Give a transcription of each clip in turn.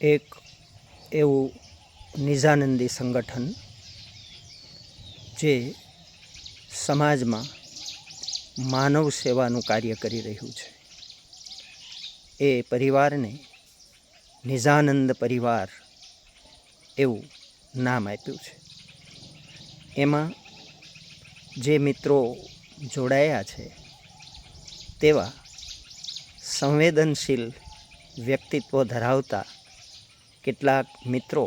એક એવું નિજાનંદી સંગઠન જે સમાજમાં માનવ સેવાનું કાર્ય કરી રહ્યું છે. એ પરિવારને નિજાનંદ પરિવાર એવું નામ આપ્યું છે. એમાં જે મિત્રો જોડાયા છે તેવા સંવેદનશીલ વ્યક્તિત્વ ધરાવતા કેટલાક મિત્રો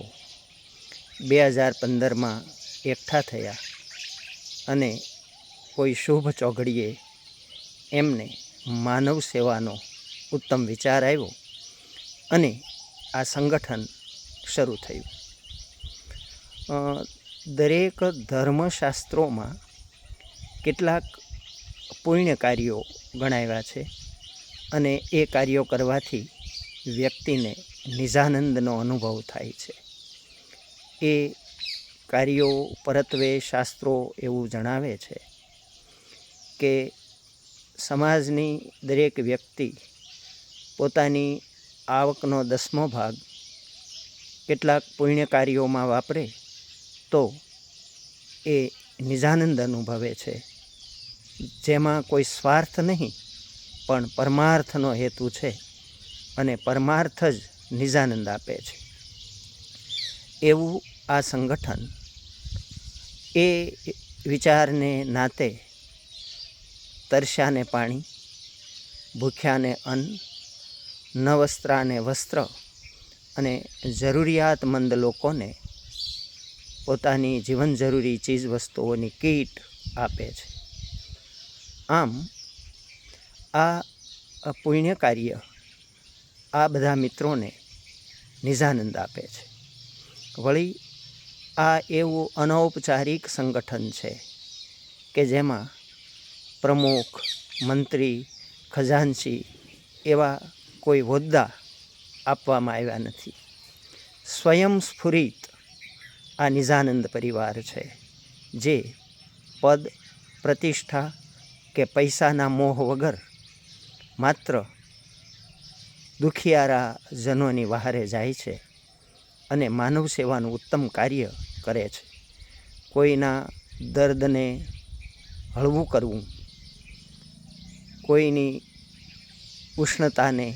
બે હજાર પંદરમાં એકઠા થયા અને કોઈ શુભ ચોઘડીએ એમને માનવ સેવાનો ઉત્તમ વિચાર આવ્યો અને આ સંગઠન શરૂ થયું. દરેક ધર્મશાસ્ત્રોમાં કેટલાક પુણ્ય કાર્યો ગણાવ્યા છે અને એ કાર્યો કરવાથી વ્યક્તિને નિજાનંદનો અનુભવ થાય છે. એ કાર્યો, પરત્વે, શાસ્ત્રો એવું જણાવે છે કે સમાજની દરેક વ્યક્તિ પોતાની આવકનો દસમો ભાગ કેટલાક પુણ્ય કાર્યોમાં વાપરે તો એ નિજાનંદ અનુભવે છે. જેમાં કોઈ સ્વાર્થ નહીં, પણ પરમાર્થનો હેતુ છે અને પરમાર્થ જ નિજાનંદ આપે છે. એવું આ સંગઠન એ વિચારને નાતે તરસ્યાને પાણી, ભૂખ્યાને અન્ન ન વસ્ત્રાને વસ્ત્ર અને જરૂરિયાતમંદ લોકોને પોતાની જીવન જરૂરી ચીજ વસ્તુઓની કીટ આપે છે. આમ, આ પુણ્ય કાર્ય આ બધા મિત્રોને નિજાનંદ આપે છે. વળી, આ એવું અનૌપચારિક સંગઠન છે કે જેમાં પ્રમુખ, મંત્રી ખજાનસી એવા કોઈ હોદ્દા આપવામાં આવ્યા નથી. સ્વયંસ્ફુરિત આ નિજાનંદ પરિવાર છે જે પદ, પ્રતિષ્ઠા કે પૈસાના મોહ વગર માત્ર દુખિયારા જનોની વહારે જાય છે અને માનવ સેવાનું ઉત્તમ કાર્ય કરે છે. કોઈના દર્દને હળવું કરવું, કોઈની ઉષ્ણતાને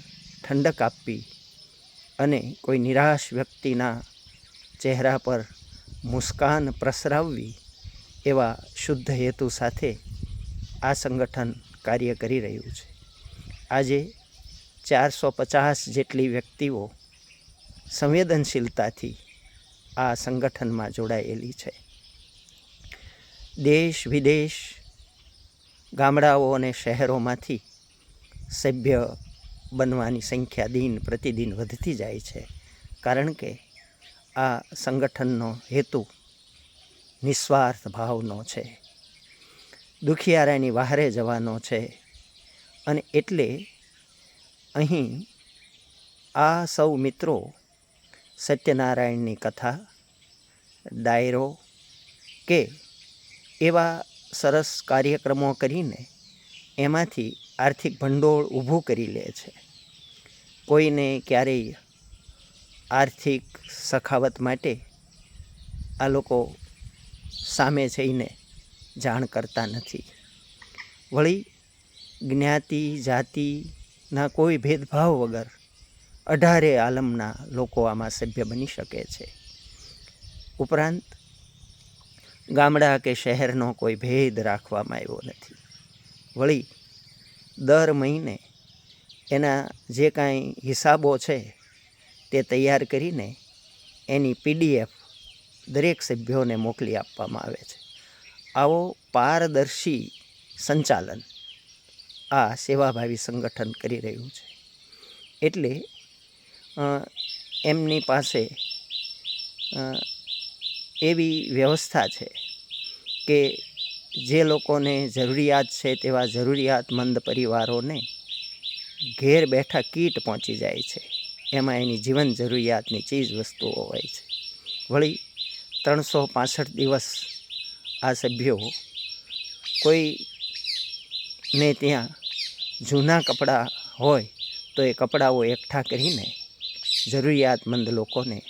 ઠંડક આપવી અને કોઈ નિરાશ વ્યક્તિના ચહેરા પર મુસ્કાન પ્રસરાવવી એવા શુદ્ધ હેતુ સાથે આ સંગઠન કાર્ય કરી રહ્યું છે. આજે ચારસો પચાસ જેટલી વ્યક્તિઓ સંવેદનશીલતાથી આ સંગઠનમાં જોડાયેલી છે. દેશ, વિદેશ, ગામડાઓ અને શહેરોમાંથી સભ્ય બનવાની સંખ્યા દિન પ્રતિદિન વધતી જાય છે. કારણ કે આ સંગઠનનો હેતુ નિસ્વાર્થ ભાવનો છે. દુખિયારાની વહારે જવાનો છે. અને એટલે અહીં આ સૌ મિત્રો સત્યનારાયણની કથા, ડાયરો કે એવા સરસ કાર્યક્રમો કરીને એમાંથી આર્થિક ભંડોળ ઊભું કરી લે છે. કોઈને ક્યારેય આર્થિક સખાવત માટે આ લોકો સામે જઈને જાણ કરતા નથી. વળી જ્ઞાતિ જાતિના કોઈ ભેદભાવ વગર અઢારે આલમના લોકો આમાં સભ્ય બની શકે છે. ઉપરાંત, ગામડા કે શહેરનો કોઈ ભેદ રાખવામાં આવ્યો નથી. વળી, દર મહિને એના જે કાંઈ હિસાબો છે તે તૈયાર કરીને એની પીડીએફ દરેક સભ્યોને મોકલી આપવામાં આવે છે. આવો પારદર્શી સંચાલન આ સેવાભાવી સંગઠન કરી રહ્યું છે. એટલે એમની પાસે એવી વ્યવસ્થા છે કે જે લોકોને જરૂરિયાત છે તેવા જરૂરિયાતમંદ પરિવારોને ઘેર બેઠા કીટ પહોંચી જાય છે. એમાં એની જીવન જરૂરિયાતની ચીજ વસ્તુઓ હોય છે. વળી, ત્રણસો પાસઠ દિવસ આ સભ્યો કોઈ ને ત્યાં જૂના કપડાં હોય તો એ કપડાઓ એકઠા કરીને જરૂરિયાતમંદ લોકોને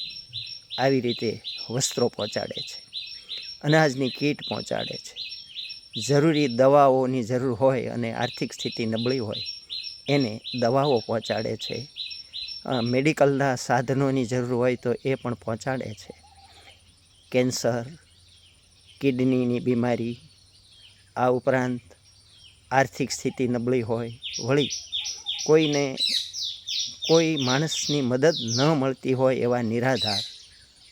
આવી રીતે વસ્ત્રો પહોંચાડે છે. અનાજની કીટ પહોંચાડે છે. જરૂરી દવાઓની જરૂર હોય અને આર્થિક સ્થિતિ નબળી હોય, એને દવાઓ પહોંચાડે છે. મેડિકલના સાધનોની જરૂર હોય તો એ પણ પહોંચાડે છે. કેન્સર, કિડનીની બીમારી, આ ઉપરાંત આર્થિક સ્થિતિ નબળી હોય, વળી કોઈને કોઈ માણસની મદદ ન મળતી હોય એવા નિરાધાર,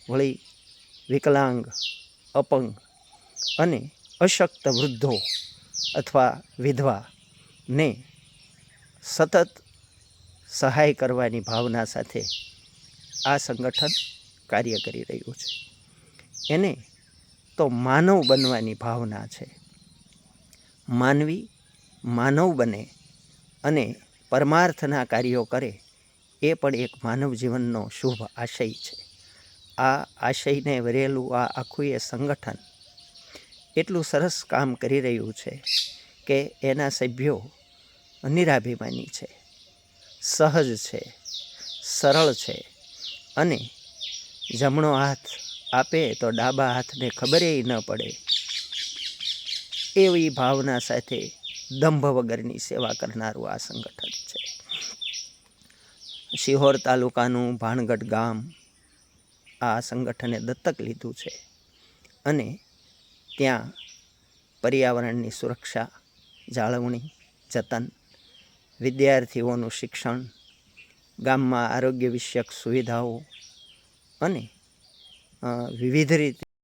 વળી વિકલાંગ, અપંગ અને અશક્ત વૃદ્ધો અથવા વિધવાને સતત સહાય કરવાની ભાવના સાથે આ સંગઠન કાર્ય કરી રહ્યું છે. એને તો માનવ બનવાની ભાવના છે. માનવી માનવ બને અને પરમાર્થના કાર્યો કરે, એ પણ એક માનવ જીવનનો શુભ આશય છે. આ આશયને વરેલું આ આખું એ સંગઠન એટલું સરસ કામ કરી રહ્યું છે કે એના સભ્યો નિરાભિમાની છે, સહજ છે, સરળ છે અને જમણો હાથ આપે તો ડાબા હાથને ખબરે ન પડે એવી ભાવના સાથે દંભ વગરની સેવા કરનારું આ સંગઠન છે. શિહોર તાલુકાનું ભાણગઢ ગામ આ સંગઠને દત્તક લીધું છે અને ત્યાં પર્યાવરણની સુરક્ષા, જાળવણી, જતન, વિદ્યાર્થીઓનું શિક્ષણ, ગામમાં આરોગ્ય વિષયક સુવિધાઓ અને વિવિધ રીતે